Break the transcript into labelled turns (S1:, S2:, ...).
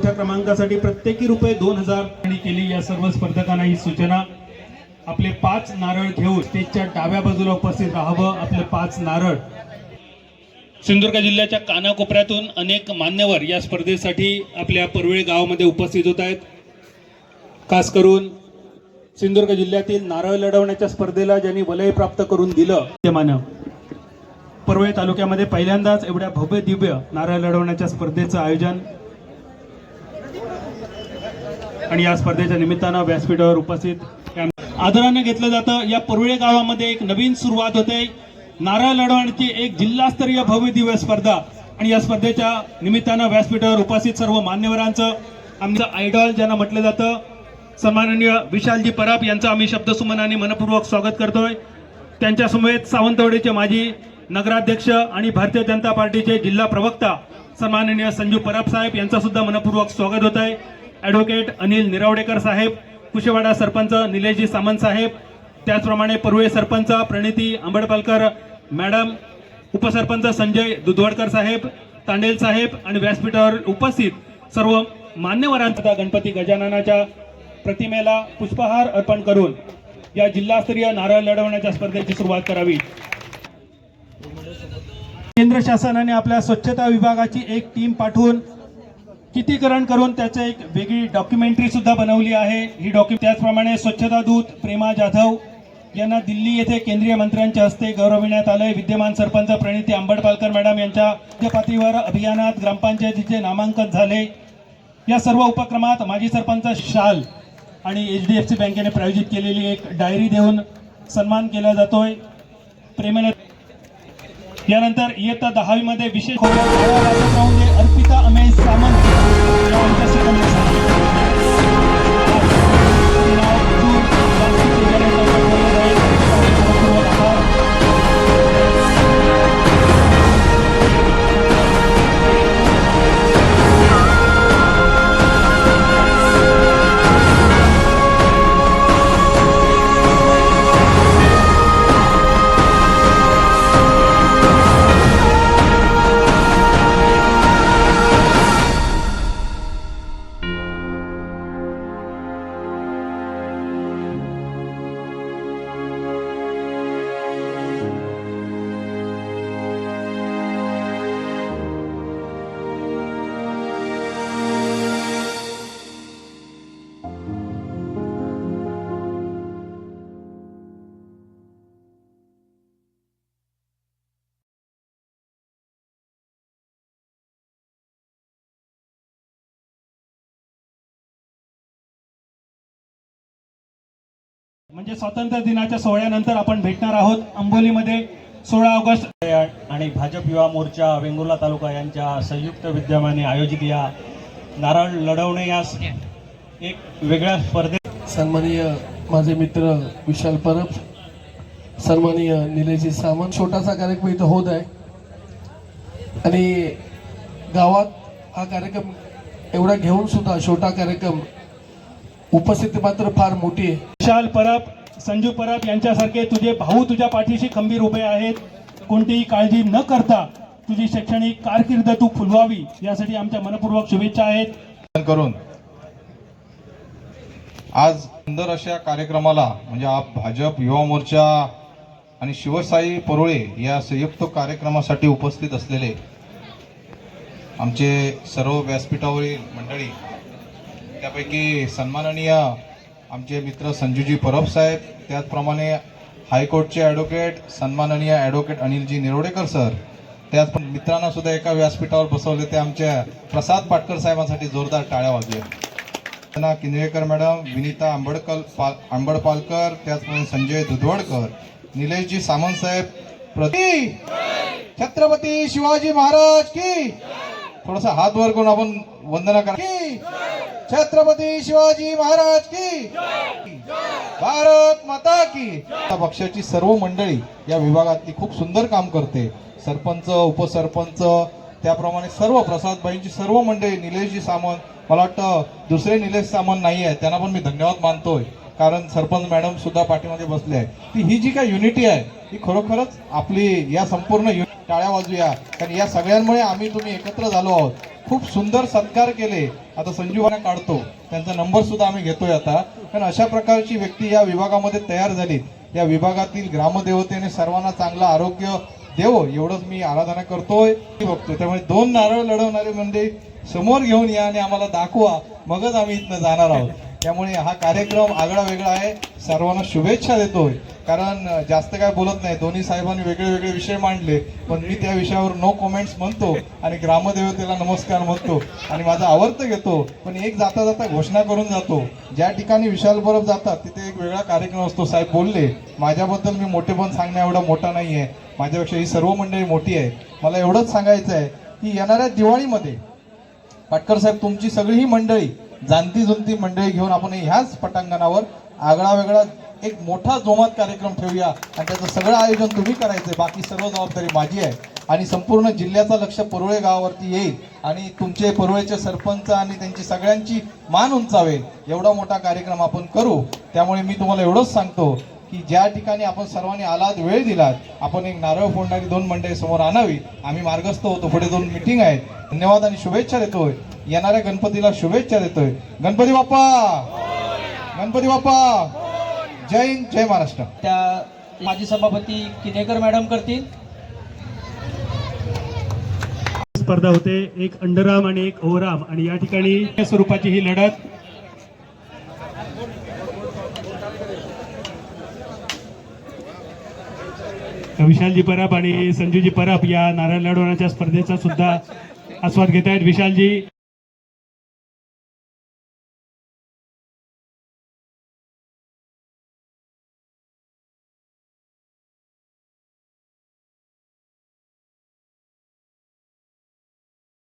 S1: चौथ्या क्रमांकासाठी प्रत्येकी रुपये दोन हजार केली. या सर्व स्पर्धकांना ही सूचना. आपले पाच नारळ घेऊन स्टेजच्या डाव्या बाजूला उपस्थित राहावं. आपले पाच नारळ. सिंधुदुर्ग जिल्ह्याच्या कानाकोपऱ्यातून अनेक मान्यवर या स्पर्धेसाठी आपल्या परुळे गावामध्ये उपस्थित होत आहेत. खास करून सिंधुदुर्ग जिल्ह्यातील नारळ लढवण्याच्या स्पर्धेला ज्यांनी वलय प्राप्त करून दिलं ते मानव परुळे तालुक्यामध्ये पहिल्यांदाच एवढ्या भव्य दिव्य नारळ लढवण्याच्या स्पर्धेचं आयोजन आणि या स्पर्धेच्या निमित्तानं व्यासपीठावर उपस्थित आदरानं आदराने घेतलं जातं. या परुळे गावामध्ये एक नवीन सुरुवात होते. नारळ लढवण्याची एक जिल्हास्तरीय भव्य दिव्य स्पर्धा. आणि या स्पर्धेच्या निमित्तानं व्यासपीठावर उपस्थित सर्व मान्यवरांचं आमचं आयडॉल ज्यांना म्हटलं जातं सन्माननीय विशालजी पराब यांचं आम्ही शब्दसुमनाने मनपूर्वक स्वागत करतोय. त्यांच्यासमवेत सावंतवाडीचे माजी नगराध्यक्ष आणि भारतीय जनता पार्टीचे जिल्हा प्रवक्ता सन्माननीय संजू पराब साहेब यांचं सुद्धा मनपूर्वक स्वागत होत आहे ॲडव्होकेट अनिल निरावडेकर साहेब कुशेवाडा सरपंच निलेशजी सामंत साहेब त्याचप्रमाणे परुळे सरपंच प्रणिती आंबडपालकर मॅडम उपसरपंच संजय दुधवडकर साहेब तांडेल साहेब आणि व्यासपीठावर उपस्थित सर्व मान्यवरांचा गणपती गजाननाच्या प्रतिमेला पुष्पहार अर्पण करून या जिल्हास्तरीय नारळ लढवण्याच्या स्पर्धेची सुरुवात करावी. केंद्र शासनाने आपल्या स्वच्छता विभागाची एक टीम पाठवून कितीकरण करून त्याचं एक वेगळी डॉक्युमेंटरी सुद्धा बनवली आहे. ही डॉक्यु त्याचप्रमाणे स्वच्छता दूत प्रेमा जाधव यांना दिल्ली येथे केंद्रीय मंत्र्यांच्या हस्ते गौरविण्यात आलंय. विद्यमान सरपंच प्रणिती आंबडपालकर मॅडम यांच्या पातळीवर अभियानात ग्रामपंचायतीचे नामांकन झाले. या सर्व उपक्रमात माजी सरपंच शाल आणि एच डी एफ सी बँकेने प्रायोजित केलेली एक डायरी देऊन सन्मान केला जातोय. प्रेमेने यानंतर इयत्ता दहावीमध्ये विशेष अर्पिता अमेश म्हणजे स्वातंत्र्य दिनाच्या सोहळ्यानंतर आपण भेटणार आहोत अंबोलीमध्ये सोळा ऑगस्ट
S2: आणि भाजप युवा मोर्चा वेंगुर्ला तालुका यांच्या संयुक्त विद्यमाने आयोजित या नारळ लढवणे या एक वेगळ्या स्पर्धेत
S3: सन्माननीय माझे मित्र विशाल परब सन्माननीय निलेशजी सामंत छोटासा कार्यक्रम इथं होत आहे. आणि गावात हा कार्यक्रम एवढा घेऊन सुद्धा छोटा कार्यक्रम उपस्थिती मात्र फार मोठी आहे.
S1: विशाल परब संजू परब यांच्यासारखे तुझे भाऊ तुझ्या पाठीशी खंबीर उभे आहेत. कोणतीही काळजी न करता तुझी शैक्षणिक कारकीर्द तू फुलवावी यासाठी आमच्या मनपूर्वक शुभेच्छा आहेत.
S4: करून. आज सुंदर अशा कार्यक्रमाला म्हणजे आप भाजप युवा मोर्चा आणि शिवसाई परोळे या संयुक्त कार्यक्रमासाठी उपस्थित असलेले आमचे सर्व व्यासपीठावरील मंडळी त्यापैकी सन्माननीय आमचे मित्र संजूजी परब साहेब त्याचप्रमाणे हायकोर्टचे ॲडव्होकेट सन्माननीय ॲडव्होकेट अनिलजी निरोडेकर सर त्याच मित्रांना सुद्धा एका व्यासपीठावर बसवले ते आमच्या प्रसाद पाटकर साहेबांसाठी जोरदार टाळ्या वाजल्या. त्यांना किंजळेकर मॅडम विनीता आंबडकल पा आंबडपालकर त्याचप्रमाणे संजय दुधवडकर निलेशजी सामंत साहेब प्रति छत्रपती शिवाजी महाराज की थोडासा हात वर करून आपण वंदना करा की छत्रपती शिवाजी महाराज की भारत माता की. पक्षाची सर्व मंडळी या विभागातली खूप सुंदर काम करते. सरपंच उपसरपंच त्याप्रमाणे सर्व प्रसादबाईंची सर्व मंडळी निलेशजी सामंत मला वाटतं दुसरे निलेश सामंत नाही आहे त्यांना पण मी धन्यवाद मानतोय. कारण सरपंच मॅडम सुद्धा पाठीमध्ये बसले आहे ती ही जी काय युनिटी आहे ती खरोखरच आपली या संपूर्ण युनि टाळ्या वाजूया. कारण या सगळ्यांमुळे आम्ही तुम्ही एकत्र झालो आहोत. खूप सुंदर सत्कार केले. आता संजूबाना काढतो. त्यांचा नंबर सुद्धा आम्ही घेतोय आता. कारण अशा प्रकारची व्यक्ती या विभागामध्ये तयार झाली या विभागातील ग्रामदेवतेने सर्वांना चांगलं आरोग्य देव एवढंच मी आराधना करतोय. बघतो बघतोय. त्यामुळे दोन नारळ लढवणारे म्हणजे समोर घेऊन या आणि आम्हाला दाखवा. मगच आम्ही इथनं जाणार आहोत. त्यामुळे हा कार्यक्रम आगळा वेगळा आहे. सर्वांना शुभेच्छा देतोय. कारण जास्त काय बोलत नाही. दोन्ही साहेबांनी वेगळे वेगळे विषय मांडले. पण मी त्या विषयावर नो कमेंट्स म्हणतो आणि ग्रामदेवतेला नमस्कार म्हणतो. आणि माझा आवर्त घेतो. पण एक जाता जाता घोषणा करून जातो. ज्या ठिकाणी विशाल बरोबर जातात तिथे एक वेगळा कार्यक्रम असतो. साहेब बोलले माझ्याबद्दल मी मोठेपण सांगण्या एवढा मोठा नाही आहे माझ्यापेक्षा ही सर्व मंडळी मोठी आहे. मला एवढंच सांगायचं आहे की येणाऱ्या दिवाळीमध्ये पाटकर साहेब तुमची सगळी ही मंडळी जाणती जुनती मंडळी घेऊन आपण ह्याच पटांगणावर आगळा वेगळा एक मोठा जोमात कार्यक्रम ठेवूया. आणि त्याचं सगळं आयोजन तुम्ही करायचंय. बाकी सर्व जबाबदारी माझी आहे. आणि संपूर्ण जिल्ह्याचं लक्ष परुळे गावावरती येईल. आणि तुमचे परुळेचे सरपंच आणि त्यांची सगळ्यांची मान उंचावेल. एवढा मोठा कार्यक्रम आपण करू. त्यामुळे मी तुम्हाला एवढंच सांगतो की ज्या ठिकाणी आपण सर्वांनी आलात वेळ दिलात आपण एक नारळ फोडणारी दोन मंडळी समोर आणावी. आम्ही मार्गस्थ होतो. पुढे दोन मिटिंग आहेत. धन्यवाद आणि शुभेच्छा देतोय. येणाऱ्या गणपतीला शुभेच्छा देतोय. गणपती बाप्पा! गणपती बाप्पा! जय हिंद जय महाराष्ट्र.
S5: त्या माजी सभापती किनेकर मॅडम करतील.
S1: स्पर्धा होते. एक अंडरआर्म आणि एक ओव्हरआर्म आणि या ठिकाणी या स्वरूपाची ही लढत. विशालजी परब आणि संजूजी परब या नारायण लढवण्याच्या स्पर्धेचा सुद्धा आस्वाद घेत आहेत विशालजी